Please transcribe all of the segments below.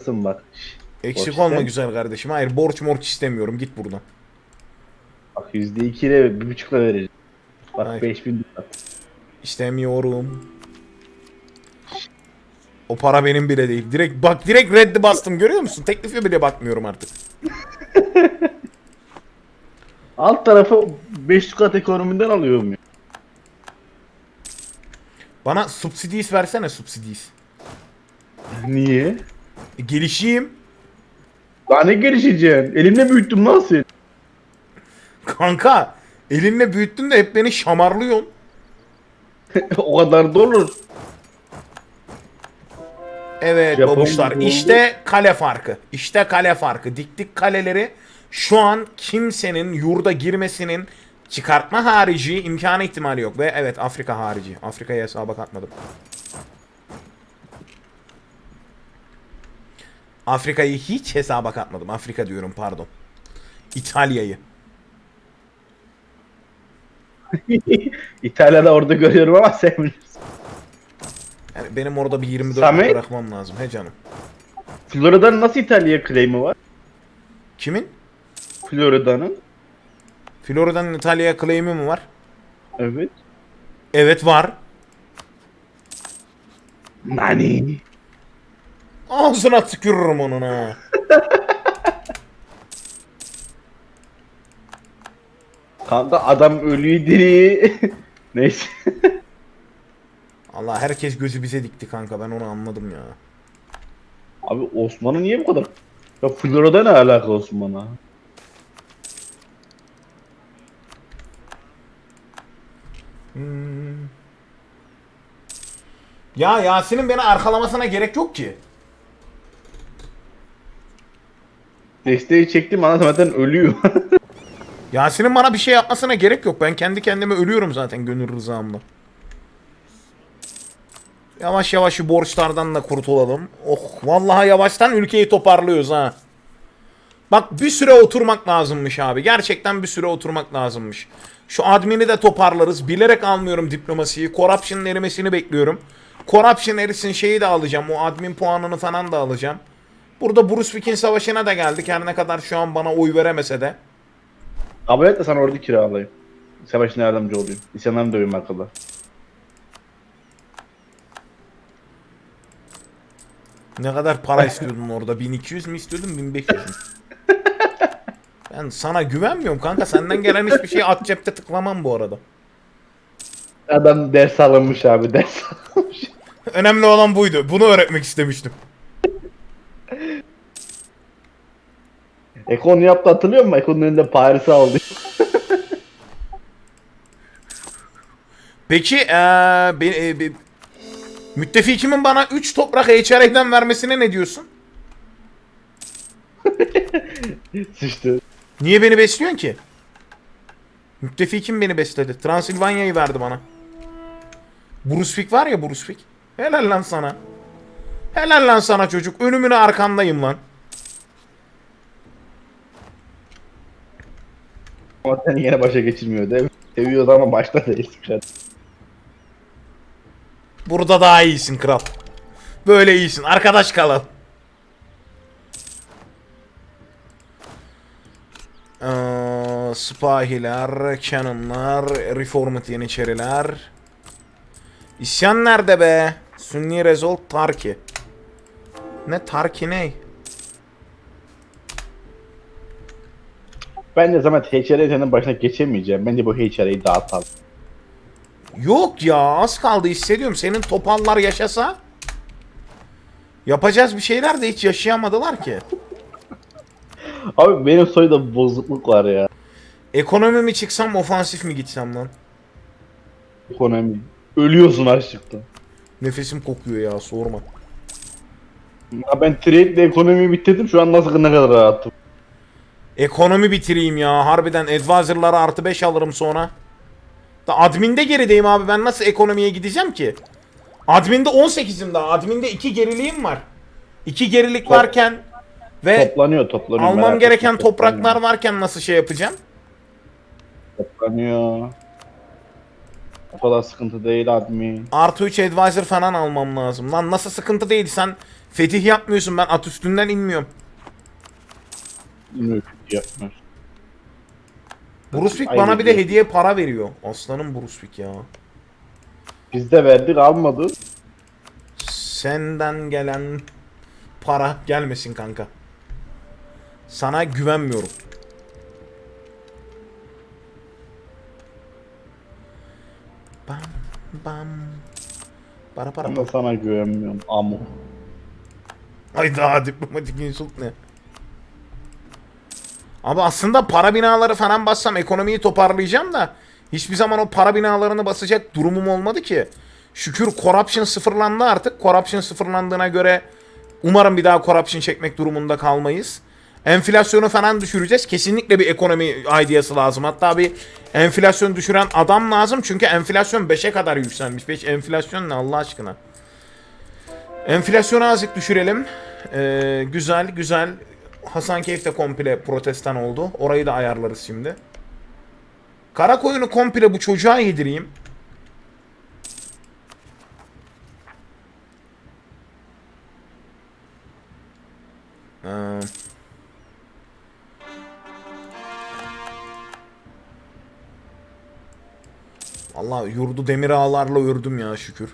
Kısım bak. Eksik Borç olma iste. güzel kardeşim. Hayır borç morç istemiyorum. Git buradan. Bak yüzde ile bir buçukla vereceğim. Bak Hayır. 5000 lira. İstemiyorum. O para benim bile değil. Direkt bak direkt reddi bastım görüyor musun? Teklife bile bakmıyorum artık. Alt tarafı 5 kat ekonomiden alıyorum ya. Bana subsidies versene subsidies. Niye? E, gelişeyim. Daha ne gelişeceksin? Elimle büyüttüm lan seni. Kanka elinle büyüttün de hep beni şamarlıyorsun. o kadar da olur. Evet Japon babuşlar gibi işte kale farkı. İşte kale farkı. Diktik kaleleri şu an kimsenin yurda girmesinin çıkartma harici imkanı ihtimali yok. Ve evet Afrika harici. Afrika'ya hesaba katmadım. Afrika'yı hiç hesaba katmadım. Afrika diyorum pardon. İtalya'yı. İtalya'da orada görüyorum ama sen bilirsin. Yani benim orada bir 24 Samet? bırakmam lazım. He canım. Florida'nın nasıl İtalya claim'i var? Kimin? Florida'nın. Florida'nın İtalya'ya claim'i mi var? Evet. Evet var. Nani? Ağzına tükürürüm onun ha. Kanka adam ölüyü diri. Neyse. Allah herkes gözü bize dikti kanka ben onu anladım ya. Abi Osman'ı niye bu kadar? Ya Florida ne alaka Osman'a? Hmm. Ya Yasin'in beni arkalamasına gerek yok ki. Desteği çektim ana zaten ölüyor. Yasin'in bana bir şey yapmasına gerek yok. Ben kendi kendime ölüyorum zaten gönül rızamla. Yavaş yavaş şu borçlardan da kurtulalım. Oh vallahi yavaştan ülkeyi toparlıyoruz ha. Bak bir süre oturmak lazımmış abi. Gerçekten bir süre oturmak lazımmış. Şu admini de toparlarız. Bilerek almıyorum diplomasiyi. Corruption'ın erimesini bekliyorum. Corruption erisin şeyi de alacağım. O admin puanını falan da alacağım. Burada Bruce Wick'in savaşına da geldik. Her ne kadar şu an bana oy veremese de. Kabul et de sana orada kiralayayım. Savaşına yardımcı olayım. İnsanların dövün akıllı. Ne kadar para istiyordun orada? 1200 mi istiyordun 1500 mi? Ben sana güvenmiyorum kanka. Senden gelen hiçbir şeyi at cepte tıklamam bu arada. Adam ders alınmış abi ders alınmış. Önemli olan buydu. Bunu öğretmek istemiştim. Ekon yaptı hatırlıyor musun? Ekon'un önünde Paris'i aldı. Peki eee be- e, be- müttefikimin bana 3 toprak HR'den vermesine ne diyorsun? Sıçtı. Niye beni besliyorsun ki? Müttefikim beni besledi. Transilvanya'yı verdi bana. Brunswick var ya Brunswick. Helal lan sana. Helal lan sana çocuk. Önümüne arkandayım lan. Ama seni yine başa geçirmiyor değil mi? Seviyoruz ama başta değil. Burada daha iyisin kral. Böyle iyisin. Arkadaş kalalım. Ee, Sipahiler, Cannonlar, Reformed Yeniçeriler. İsyan nerede be? Sünni Rezolt Tarki. Ne Tarki ne? Bence Samet HR'nin başına geçemeyeceğim. Bence bu HR'yi dağıtalım. Yok ya az kaldı hissediyorum. Senin topallar yaşasa yapacağız bir şeyler de hiç yaşayamadılar ki. Abi benim soyda bozukluk var ya. Ekonomi mi çıksam ofansif mi gitsem lan? Ekonomi. Ölüyorsun açlıktan. Nefesim kokuyor ya sorma. Ya ben trade'le ekonomiyi bitirdim. Şu an nasıl ne kadar rahatım. Ekonomi bitireyim ya. Harbiden advisor'lara artı 5 alırım sonra. Da adminde gerideyim abi. Ben nasıl ekonomiye gideceğim ki? Adminde 18'im daha. Adminde 2 geriliğim var. 2 gerilik Top- varken ve Toplanıyor toplanıyor. almam merak gereken etme, topraklar toplanıyor. varken nasıl şey yapacağım? Toplanıyor. O kadar sıkıntı değil admin. Artı 3 advisor falan almam lazım. Lan nasıl sıkıntı değil sen Fetih yapmıyorsun ben at üstünden inmiyorum. Bilmiyorum, yapmıyor. Ay, bana bir de hediye. para veriyor. Aslanım Brunswick ya. Biz de verdik almadı. Senden gelen para gelmesin kanka. Sana güvenmiyorum. Bam bam. Para para. Ben de sana güvenmiyorum. Amu. Ay daha diplomatik insult ne? Abi aslında para binaları falan bassam ekonomiyi toparlayacağım da hiçbir zaman o para binalarını basacak durumum olmadı ki. Şükür corruption sıfırlandı artık. Corruption sıfırlandığına göre umarım bir daha corruption çekmek durumunda kalmayız. Enflasyonu falan düşüreceğiz. Kesinlikle bir ekonomi ideası lazım. Hatta bir enflasyon düşüren adam lazım. Çünkü enflasyon 5'e kadar yükselmiş. 5 enflasyon ne Allah aşkına? Enflasyonu azıcık düşürelim. Ee, güzel güzel. Hasankeyf de komple protestan oldu. Orayı da ayarlarız şimdi. Karakoyunu komple bu çocuğa yedireyim. Ee, Allah yurdu demir ağlarla ördüm ya şükür.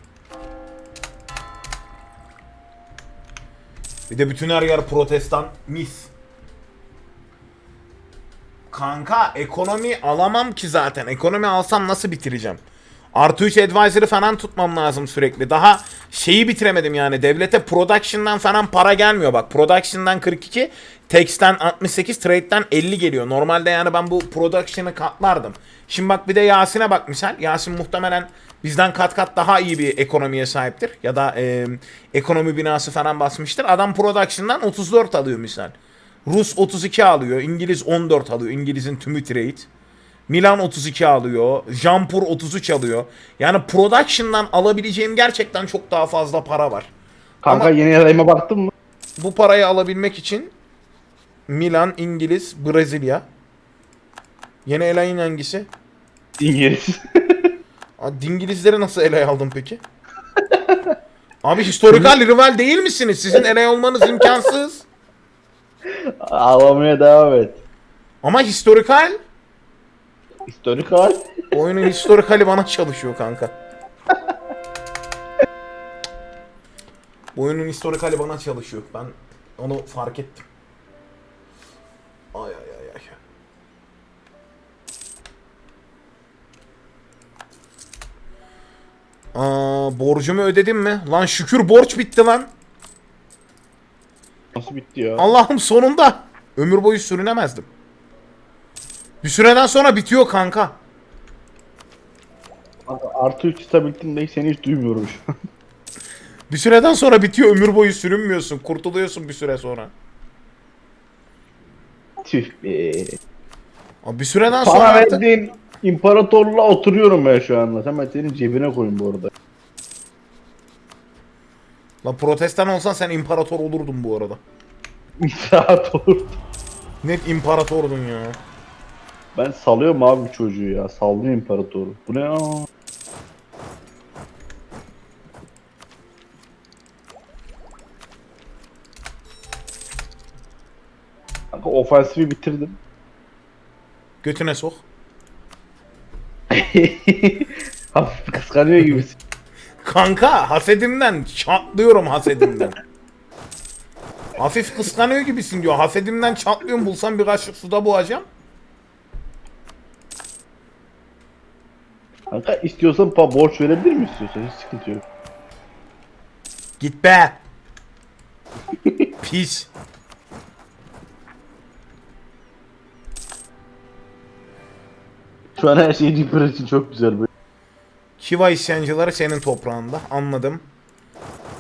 Bir de bütün her yer protestan. Mis. Kanka ekonomi alamam ki zaten. Ekonomi alsam nasıl bitireceğim? Artı 3 advisor'ı falan tutmam lazım sürekli. Daha şeyi bitiremedim yani. Devlete production'dan falan para gelmiyor bak. Production'dan 42, tax'ten 68, trade'den 50 geliyor. Normalde yani ben bu production'ı katlardım. Şimdi bak bir de Yasin'e bak misal. Yasin muhtemelen bizden kat kat daha iyi bir ekonomiye sahiptir. Ya da e, ekonomi binası falan basmıştır. Adam production'dan 34 alıyor misal. Rus 32 alıyor. İngiliz 14 alıyor. İngiliz'in tümü trade. Milan 32 alıyor. Jampur 33 alıyor. Yani production'dan alabileceğim gerçekten çok daha fazla para var. Kanka Ama- yeni yarayma baktın mı? Bu parayı alabilmek için Milan, İngiliz, Brezilya. Yeni elayın hangisi? İngiliz. Aa, Dingilizleri nasıl elay aldın peki? Abi historikal rival değil misiniz? Sizin elay olmanız imkansız. Ağlamaya devam et. Ama historikal Historik hal. oyunun historikali bana çalışıyor kanka. Bu oyunun historikali bana çalışıyor. Ben onu fark ettim. Ay ay ay ay. Aa, borcumu ödedim mi? Lan şükür borç bitti lan. Nasıl bitti ya? Allah'ım sonunda. Ömür boyu sürünemezdim. Bir süreden sonra bitiyor kanka. Artı 3 stabilitindeki seni hiç duymuyorum şu an. Bir süreden sonra bitiyor ömür boyu sürünmüyorsun. Kurtuluyorsun bir süre sonra. Tüh be. Abi bir süreden sonra Para artık... verdiğin imparatorluğa oturuyorum ben şu anda. Sen ben senin cebine koyayım bu arada. Lan protestan olsan sen imparator olurdun bu arada. Rahat olur. Net imparatordun ya. Ben salıyorum abi bu çocuğu ya. Saldım imparatoru. Bu ne ya? Kanka ofansifi bitirdim. Götüne sok. Hafif kıskanıyor gibisin. Kanka hasedimden çatlıyorum hasedimden. Hafif kıskanıyor gibisin diyor. Hasedimden çatlıyorum bulsam bir kaşık suda boğacağım. Kanka istiyorsan pa borç verebilir mi istiyorsan? Hiç sıkıntı yok. Git be. Pis. Şu an her şey Reaper için çok güzel böyle. Kiva isyancıları senin toprağında. Anladım.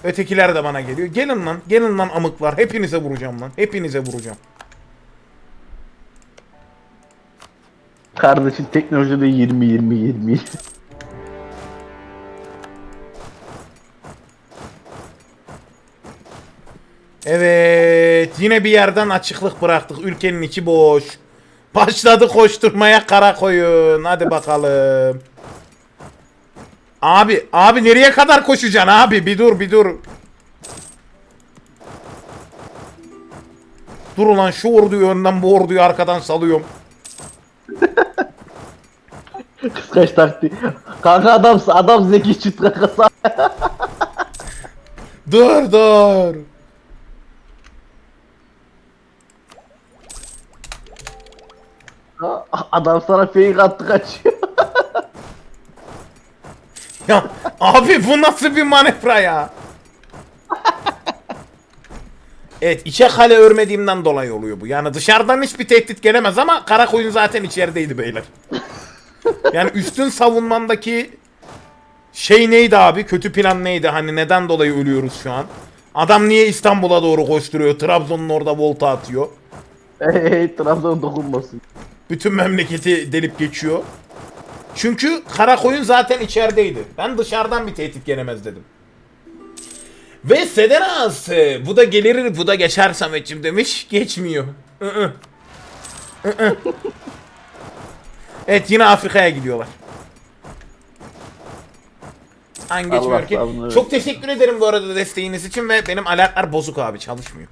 Ötekiler de bana geliyor. Gelin lan. Gelin lan amıklar. Hepinize vuracağım lan. Hepinize vuracağım. Kardeşim teknolojide 20 20 20. Evet. Yine bir yerden açıklık bıraktık. Ülkenin içi boş. Başladı koşturmaya kara koyun. Hadi bakalım. Abi, abi nereye kadar koşacaksın abi? Bir dur, bir dur. Dur ulan şu orduyu önden bu orduyu arkadan salıyorum. Kıskaç taktiği. Kanka adam adam zeki çıt kanka. Dur dur. Adam sana fake attı kaçıyor. Ya abi bu nasıl bir manevra ya? Evet içe kale örmediğimden dolayı oluyor bu. Yani dışarıdan hiçbir tehdit gelemez ama Karakoyun zaten içerideydi beyler. Yani üstün savunmandaki şey neydi abi? Kötü plan neydi? Hani neden dolayı ölüyoruz şu an? Adam niye İstanbul'a doğru koşturuyor? Trabzon'un orada volta atıyor. Hey hey Trabzon dokunmasın. Bütün memleketi delip geçiyor. Çünkü Karakoyun zaten içerideydi. Ben dışarıdan bir tehdit gelemez dedim. Ve Sederas e, bu da gelir bu da geçer Samet'cim demiş. Geçmiyor. Evet yine Afrika'ya gidiyorlar. An geçmiyor ki. Çok teşekkür ederim bu arada desteğiniz için ve benim alertler bozuk abi çalışmıyor.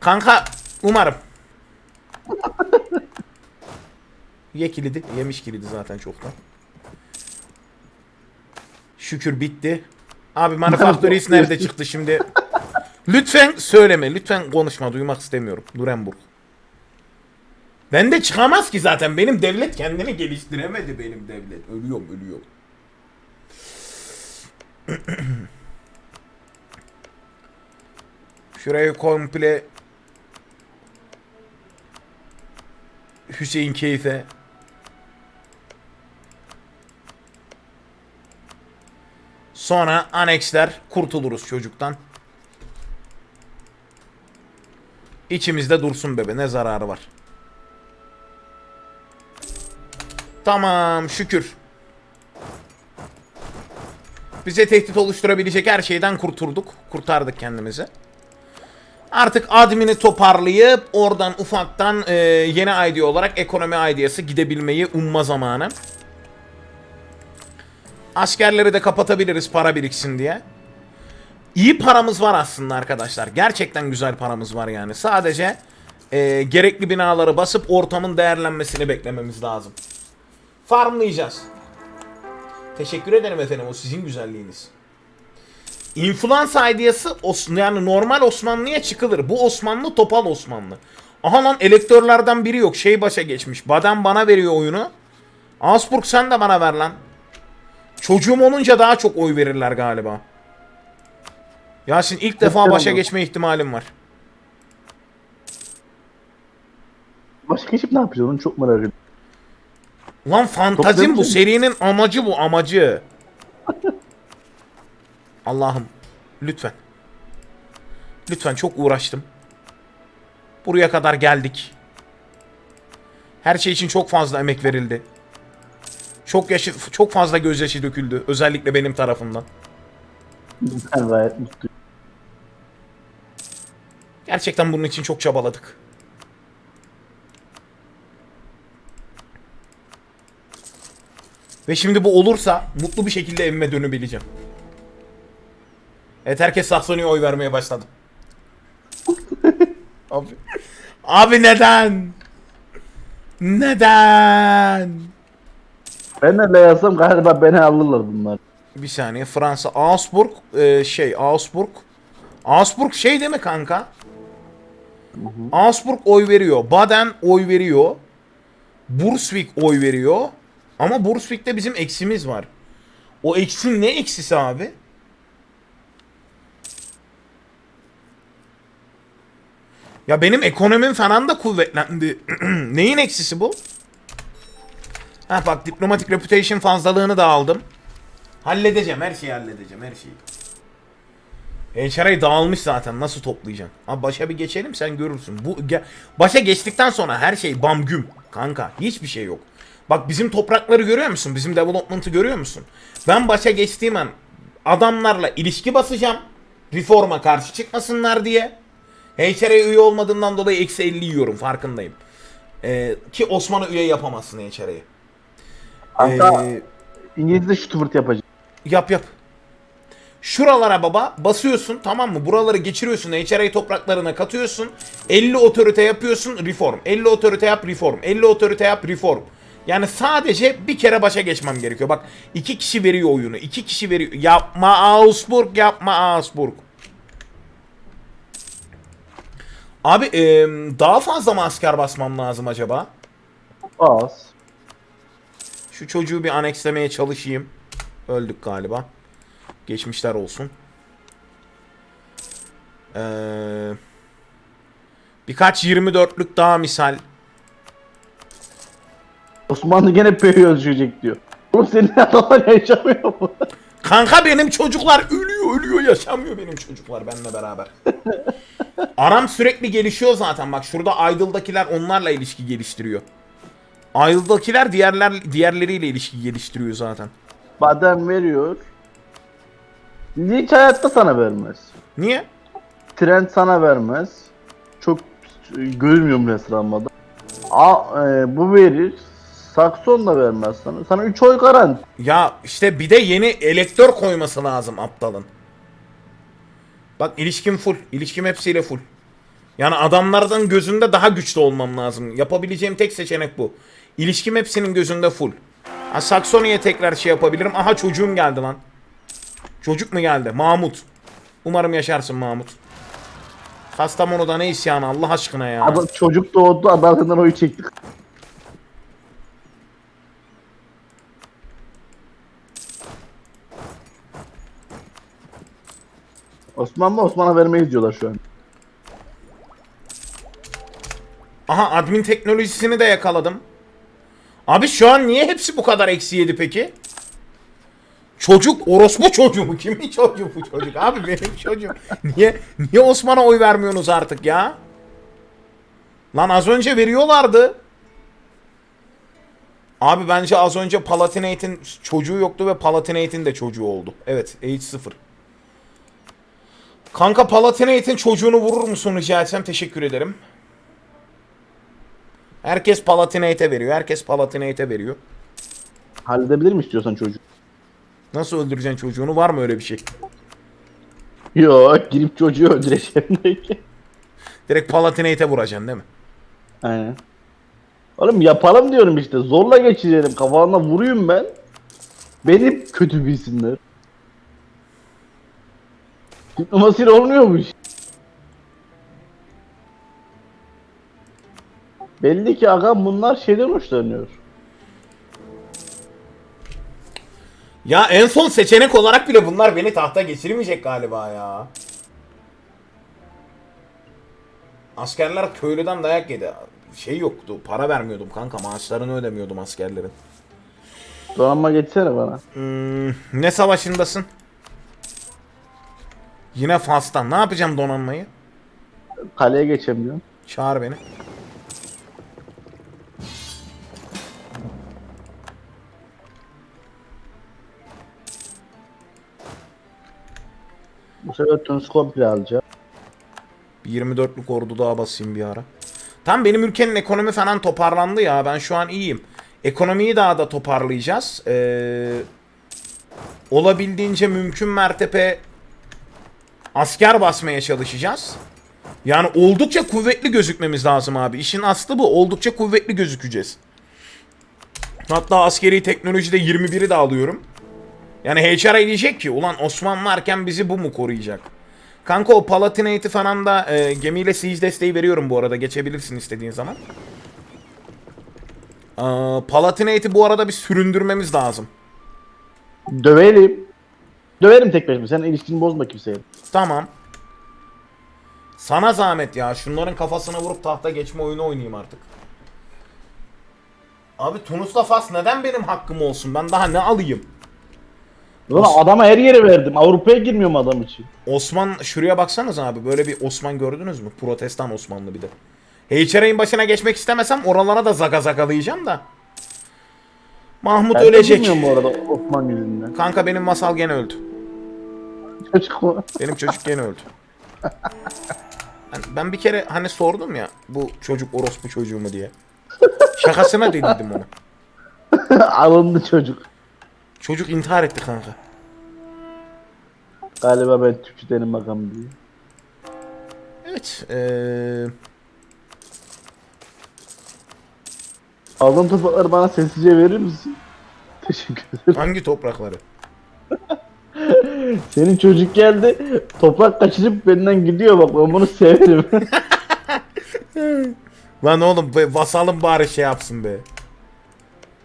Kanka umarım. Ye kilidi. Yemiş kilidi zaten çoktan. Şükür bitti. Abi Manufactories nerede çıktı şimdi? Lütfen söyleme. Lütfen konuşma. Duymak istemiyorum. Nuremberg. Ben de çıkamaz ki zaten. Benim devlet kendini geliştiremedi benim devlet. Ölüyorum ölüyorum. Şurayı komple Hüseyin Keyfe Sonra aneksler kurtuluruz çocuktan. İçimizde dursun bebe ne zararı var. Tamam şükür. Bize tehdit oluşturabilecek her şeyden kurtulduk. Kurtardık kendimizi. Artık admini toparlayıp oradan ufaktan e, yeni ID olarak ekonomi ID'si gidebilmeyi umma zamanı. Askerleri de kapatabiliriz para biriksin diye. İyi paramız var aslında arkadaşlar. Gerçekten güzel paramız var yani. Sadece e, gerekli binaları basıp ortamın değerlenmesini beklememiz lazım. Farmlayacağız. Teşekkür ederim efendim o sizin güzelliğiniz. Influence ideyası Os- yani normal Osmanlı'ya çıkılır. Bu Osmanlı topal Osmanlı. Aha lan elektörlerden biri yok. Şey başa geçmiş. Baden bana veriyor oyunu. Asburg sen de bana ver lan. Çocuğum olunca daha çok oy verirler galiba. Yasin ilk defa başa geçme ihtimalim var. Başka geçip ne yapacağız onu çok merak ediyorum. Lan fantazim bu. Serinin amacı bu amacı. Allah'ım lütfen. Lütfen çok uğraştım. Buraya kadar geldik. Her şey için çok fazla emek verildi. Çok yaşı, çok fazla gözyaşı döküldü. Özellikle benim tarafımdan. Ben gayet mutluyum. Gerçekten bunun için çok çabaladık. Ve şimdi bu olursa mutlu bir şekilde evime dönebileceğim. Evet herkes Saksonya'ya oy vermeye başladı. Abi. Abi neden? Neden? Ben de yazsam galiba beni alırlar bunlar. Bir saniye Fransa Augsburg e, şey Augsburg Augsburg şey değil mi kanka? Augsburg oy veriyor. Baden oy veriyor. Brunswick oy veriyor. Ama Brunswick'te bizim eksimiz var. O eksin ne eksisi abi? Ya benim ekonomim falan da kuvvetlendi. Neyin eksisi bu? Ha bak diplomatik reputation fazlalığını da aldım. Halledeceğim her şeyi halledeceğim her şeyi. HR'a dağılmış zaten nasıl toplayacağım? Abi başa bir geçelim sen görürsün. Bu ge- başa geçtikten sonra her şey bam güm kanka hiçbir şey yok. Bak bizim toprakları görüyor musun? Bizim development'ı görüyor musun? Ben başa geçtiğim an adamlarla ilişki basacağım. Reform'a karşı çıkmasınlar diye. HR'ye üye olmadığından dolayı eksi 50 yiyorum farkındayım. Ee, ki Osman'ı üye yapamazsın HR'ye. Kanka Ee, İngilizce şu tıvırt yapacağım. Yap yap. Şuralara baba basıyorsun tamam mı? Buraları geçiriyorsun. HRA topraklarına katıyorsun. 50 otorite yapıyorsun reform. 50 otorite yap reform. 50 otorite yap reform. Yani sadece bir kere başa geçmem gerekiyor. Bak iki kişi veriyor oyunu. iki kişi veriyor. Yapma Augsburg yapma Augsburg. Abi eee, daha fazla mı asker basmam lazım acaba? Az. Şu çocuğu bir anekslemeye çalışayım. Öldük galiba. Geçmişler olsun. Ee, birkaç 24'lük daha misal. Osmanlı gene Pöy'ü düşecek diyor. Oğlum senin adamlar yaşamıyor mu? Kanka benim çocuklar ölüyor ölüyor yaşamıyor benim çocuklar benimle beraber. Aram sürekli gelişiyor zaten bak şurada Idle'dakiler onlarla ilişki geliştiriyor. Idle'dakiler diğerler diğerleriyle ilişki geliştiriyor zaten. Badem veriyor. Hiç hayatta sana vermez. Niye? Trend sana vermez. Çok görmüyorum reslamada. A, e, bu verir. Sakson da vermez sana. Sana 3 oy garanti. Ya işte bir de yeni elektör koyması lazım aptalın. Bak ilişkim full. İlişkim hepsiyle full. Yani adamlardan gözünde daha güçlü olmam lazım. Yapabileceğim tek seçenek bu. İlişkim hepsinin gözünde full. Ha Saksonya'ya tekrar şey yapabilirim. Aha çocuğum geldi lan. Çocuk mu geldi? Mahmut. Umarım yaşarsın Mahmut. Kastamonu'da ne isyanı Allah aşkına ya. Adam, çocuk doğdu adamından oy çektik. Osman mı Osman'a vermeyiz diyorlar şu an. Aha admin teknolojisini de yakaladım. Abi şu an niye hepsi bu kadar eksi yedi peki? Çocuk orospu çocuğu mu? Kimin çocuğu bu çocuk? Abi benim çocuğum. Niye niye Osman'a oy vermiyorsunuz artık ya? Lan az önce veriyorlardı. Abi bence az önce Palatinate'in çocuğu yoktu ve Palatinate'in de çocuğu oldu. Evet H0. Kanka Palatinate'in çocuğunu vurur musun rica etsem teşekkür ederim. Herkes Palatinate'e veriyor. Herkes Palatinate'e veriyor. Halledebilir mi istiyorsan çocuk? Nasıl öldüreceksin çocuğunu? Var mı öyle bir şey? Yo girip çocuğu öldüreceğim belki. Direkt Palatinate'e vuracaksın değil mi? Aynen. Oğlum yapalım diyorum işte. Zorla geçirelim. Kafalarına vuruyum ben. Beni kötü bilsinler. Diplomasiyle olmuyormuş. Belli ki aga bunlar şeyden hoşlanıyor. Ya en son seçenek olarak bile bunlar beni tahta geçirmeyecek galiba ya. Askerler köylüden dayak yedi. Şey yoktu. Para vermiyordum kanka. Maaşlarını ödemiyordum askerlerin. Donanma geçsene bana. Hmm, ne savaşındasın? Yine Fas'tan. Ne yapacağım donanmayı? Kaleye geçemiyorum. Çağır beni. Bu sefer Tunis komple alacağım. Bir 24'lük ordu daha basayım bir ara. Tam benim ülkenin ekonomi falan toparlandı ya. Ben şu an iyiyim. Ekonomiyi daha da toparlayacağız. Ee, olabildiğince mümkün mertebe asker basmaya çalışacağız. Yani oldukça kuvvetli gözükmemiz lazım abi. İşin aslı bu. Oldukça kuvvetli gözükeceğiz. Hatta askeri teknolojide 21'i de alıyorum. Yani HR diyecek ki ulan Osman varken bizi bu mu koruyacak? Kanka o Palatinate'i falan da e, gemiyle siege desteği veriyorum bu arada. Geçebilirsin istediğin zaman. Aa, Palatinate'i bu arada bir süründürmemiz lazım. Döverim. Döverim tek başıma. Sen ilişkini bozma kimseye. Tamam. Sana zahmet ya. Şunların kafasına vurup tahta geçme oyunu oynayayım artık. Abi Tunus'la Fas neden benim hakkım olsun? Ben daha ne alayım? Ulan adama her yere verdim. Avrupa'ya girmiyorum adam için. Osman şuraya baksanız abi. Böyle bir Osman gördünüz mü? Protestan Osmanlı bir de. HR'in başına geçmek istemesem oralara da zaga zagalayacağım da. Mahmut Ben ölecek. bilmiyorum bu arada Osman yüzünden. Kanka benim masal gene öldü. Çocuk mu? Benim çocuk gene öldü. Ben, ben bir kere hani sordum ya bu çocuk orospu çocuğu mu diye. Şakasına dediydim onu. Alındı çocuk. Çocuk intihar etti kanka. Galiba ben Türkçedenim bakalım diye. Evet. Eee... Aldığın toprakları bana sessizce verir misin? Teşekkür ederim. Hangi toprakları? Senin çocuk geldi toprak kaçırıp benden gidiyor bak ben bunu severim. Lan oğlum be, vasalım bari şey yapsın be.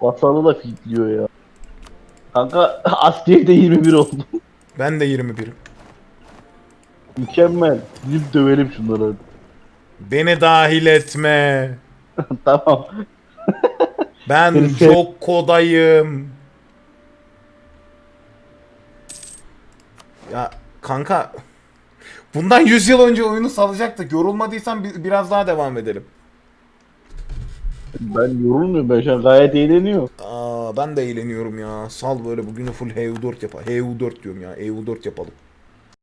Vasalı da fitliyor ya. Kanka askeriyede 21 oldu. Ben de 21'im. Mükemmel. Gidip dövelim şunları hadi. Beni dahil etme. tamam. Ben Seni sev- Jokko'dayım. Ya kanka bundan 100 yıl önce oyunu salacaktık. Yorulmadıysan bi- biraz daha devam edelim. Ben yorulmuyorum ben şu an gayet eğleniyorum. Aa, ben de eğleniyorum ya. Sal böyle bugünü full HU4 yapalım. HU4 diyorum ya. EU4 yapalım.